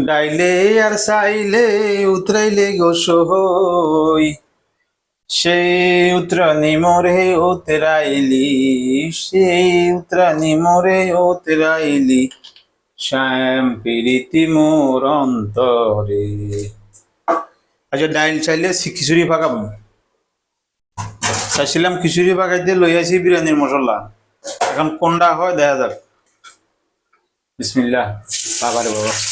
ডাইলে আর চাইলে উতরাইলে গো সহই। সেই উতরানি মোরে উতরাইলি, সেই উতরানি মোরে উতরাইলি, শ্যাম প্রীতি মোর অন্তরে। আচ্ছা ডাইল চাইলে সি- খিচুড়ি পাকাবো চাইছিলাম খিচুড়ি পাকাইতে লই আছি বিরিয়ানির মশলা। এখন কোনটা হয় দেখা যাক। বিসমিল্লাহ। বাবারে বাবা।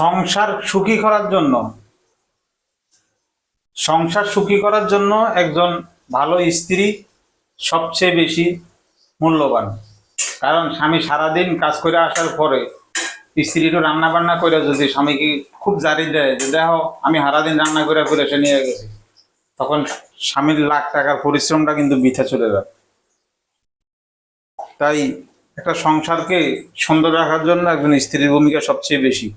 সংসার সুখী করার জন্য। সংসার সুখী করার জন্য একজন ভালো স্ত্রী সবচেয়ে বেশি মূল্যবান। কারণ স্বামী সারাদিন কাজ করে আসার পরে স্ত্রী একটু রান্না বান্না করে যদি স্বামীকে খুব জারি দেয় যে, দেখো, আমি সারাদিন রান্না করে করে এসে নিয়ে গেছি। তখন স্বামীর লাখ টাকার পরিশ্রমটা কিন্তু বৃথা চলে যায়। তাই একটা সংসারকে সুন্দর রাখার জন্য একজন স্ত্রীর ভূমিকা সবচেয়ে বেশি।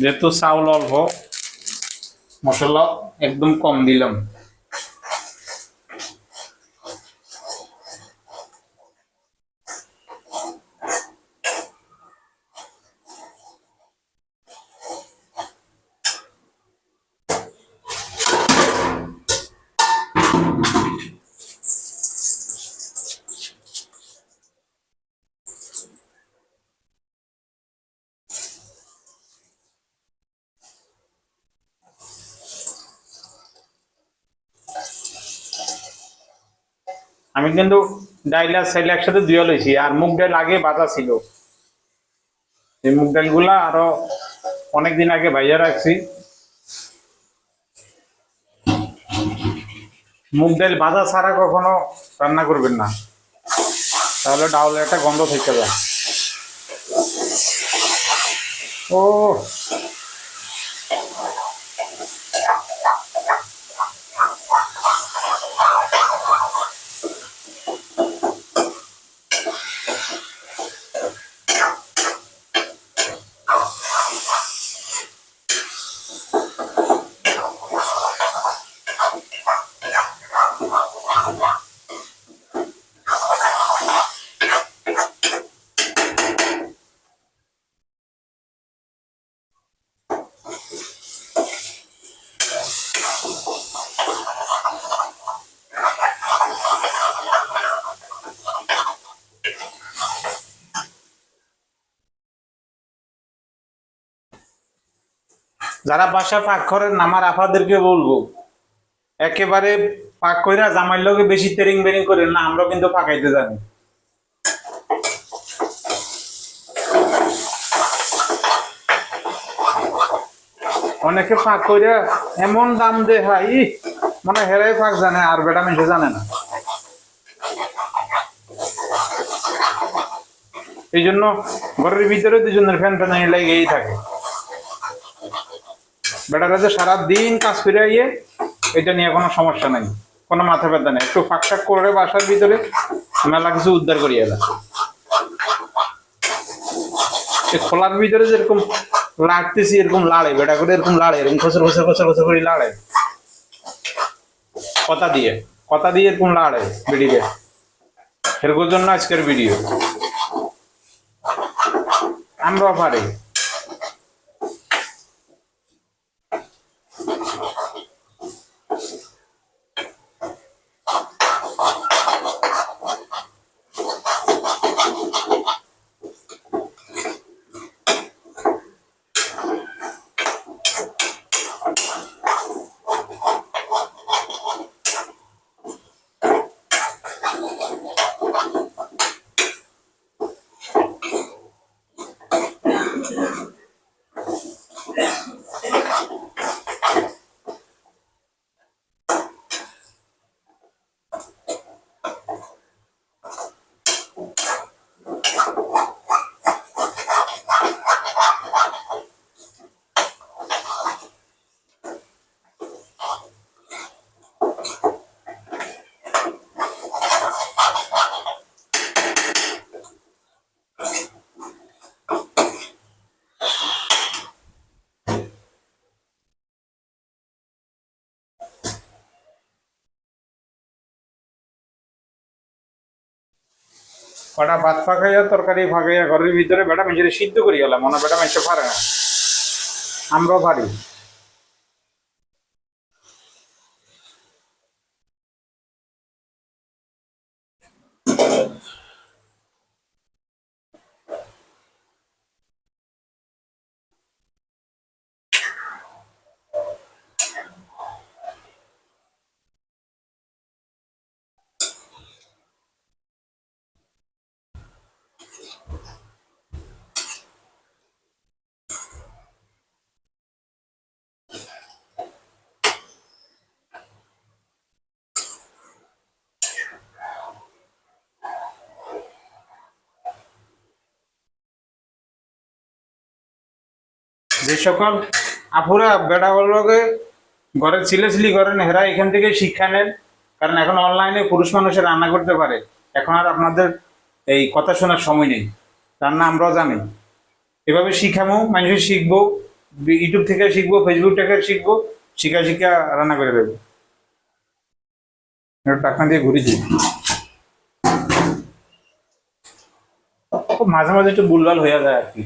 যেহেতু চাউল অল্প মশলা একদম কম দিলাম। আমি কিন্তু ডাইল আর একসাথে দুয়া লইছি আর মুগ ডাল আগে বাজা ছিল। এই মুগ ডালগুলা আরও অনেকদিন আগে ভাইয়া রাখছি। মুগ ডাল ভাজা ছাড়া কখনো রান্না করবেন না। তাহলে ডাউলের একটা গন্ধ থেকে যায়। ও যারা বাসা পাক করেন আমার আফাদেরকে বলব একেবারে পাক কইরা জামাইর লগে বেশি তেরিং বেরিং করেন না আমরা কিন্তু পাকাইতে জানি। অনেকে ফাঁক করে এমন দাম দে হাই ই, মনে হেরাই ফাঁক জানে আর বেটা মেশে জানে না। এই জন্য ঘরের ভিতরে দুজনের ফ্যান ফ্যান লেগেই থাকে। বেটারা যে সারাদিন কাজ ফিরে ইয়ে এটা নিয়ে কোনো সমস্যা নাই। কোনো মাথা ব্যথা নেই। একটু ফাঁক ফাঁক করে বাসার ভিতরে মেলা কিছু উদ্ধার করিয়ে এলা এই খোলার ভিতরে যেরকম লাগতেছি, এরকম লাড়ে। বেটা করে এরকম লাড়ে, এরকম খসর খসর খসর খসর করে লাড়ে। কথা দিয়ে কথা দিয়ে এরকম লাড়ে বেডিকে এরকম জন্য আজকের ভিডিও। আমরা পারি কটা ভাত ফাঁকাইয়া, তরকারি ফাঁকাইয়া, ঘরের ভিতরে বেটা মেঝে সিদ্ধ করি গেলাম মনে বেটা মেঝে পারে না। আমরাও পারি যে সকল আপুরা বেটাগুলোকে ঘরে ছিলেছিলি করেন হেরা এখান থেকে শিক্ষা নেন। কারণ এখন অনলাইনে পুরুষ মানুষের রান্না করতে পারে। এখন আর আপনাদের এই কথা শোনার সময় নেই। রান্না আমরাও জানি এভাবে শিখামো মানুষের শিখব ইউটিউব থেকে শিখব ফেসবুক থেকে শিখব, শিখা শিখা রান্না করে দেবো। টাকা দিয়ে ঘুরেছি মাঝে মাঝে একটু বুলবাল হয়ে যায় আর কি।